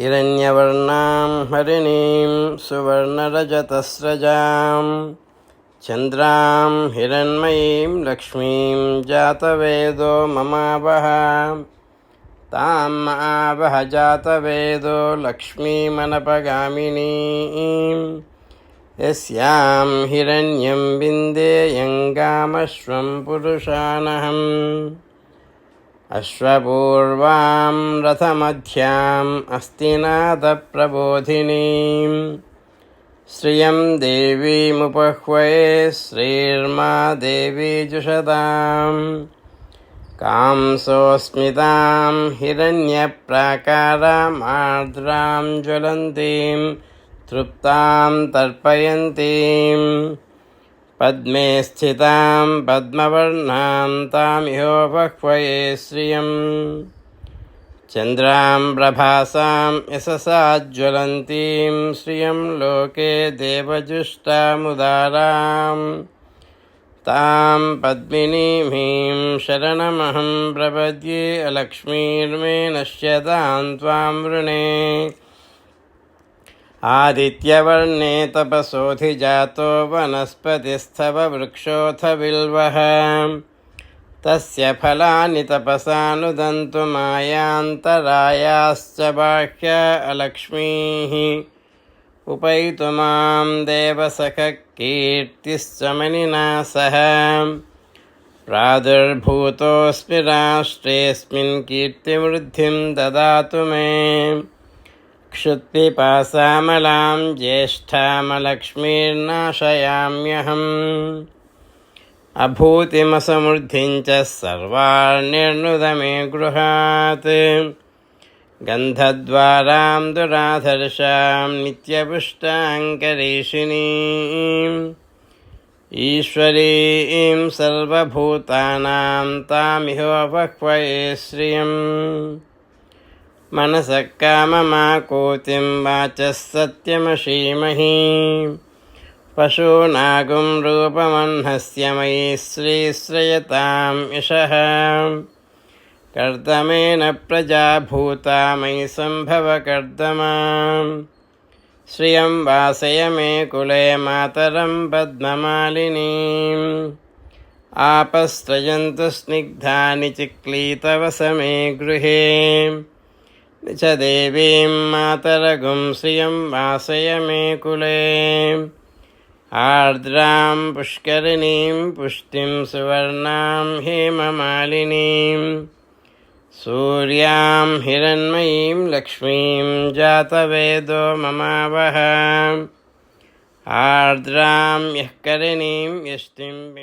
हिरण्यवर्णां हरिणीं सुवर्णरजतस्रजां, चन्द्रां हिरण्मयीं लक्ष्मीं जातवेदो ममावह, तां महावह जातवेदो लक्ष्मीमनपगामिनीं, यस्यां हिरण्यं विन्देयङ्गामश्वं पुरुषानहम्। అశ్వపూర్వాం రథమధ్యాం అస్తినాథప్రబోధినీం శ్రియం దేవీముపహ్వయే శ్రీర్మా దేవీ జుషదాం కాంసోస్మితాం హిరణ్యప్రాకారమార్ద్రాం జ్వలంతీం తృప్తాం తర్పయంతీం पद्मे स्थितां पद्मवर्णां तामिहोपह्वये श्रियम्। चन्द्रां प्रभासां यशसा ज्वलन्तीं श्रियं लोके देवजुष्टामुदाराम्। तां पद्मिनीमीं शरणमहं प्रपद्ये अलक्ष्मीर्मे नश्यतां त्वां वृणे। आदित्यवर्णे तपसोऽधिजातो वनस्पतिस्थव वृक्षोऽथ बिल्वः तस्य फलानि तपसानुदन्तु मायान्तरायाश्च बाह्य अलक्ष्मीः उपैतु माँ देवसखकीर्तिश्च मनिना सह प्रादुर्भूतोऽस्मि राष्ट्रेऽस्मिन् कीर्तिवृद्धिं ददातु मे। क्षुत्पिपासामलां ज्येष्ठामलक्ष्मीर्नाशयाम्यहम् अभूतिमसमृद्धिं च सर्वार्निर्नुद मे गृहात् गन्धद्वारां दुराधर्षां नित्यपुष्टाङ्करीषिणीम् ईश्वरीं सर्वभूतानां तामिहोपह्वये श्रियम् मनसः काममाकूतिं वाचः सत्यमशीमहि पशूनागुं रूपमह्नस्य मयि श्रीश्रयतां यशः कर्दमेन प्रजा भूता मयि सम्भव कर्दमा श्रियं वासय मे कुले मातरं पद्ममालिनीम् आपस्त्रयन्तु स्निग्धानि चिक्लीतवस मे गृहे च देवीं मातरगुं श्रियं वासय मे कुले। आर्द्रां पुष्करिणीं पुष्टिं सुवर्णां हेममालिनीं। सूर्यां हिरण्मयीं लक्ष्मीं जातवेदो ममावह। आर्द्रां यः करिणीं यष्टिं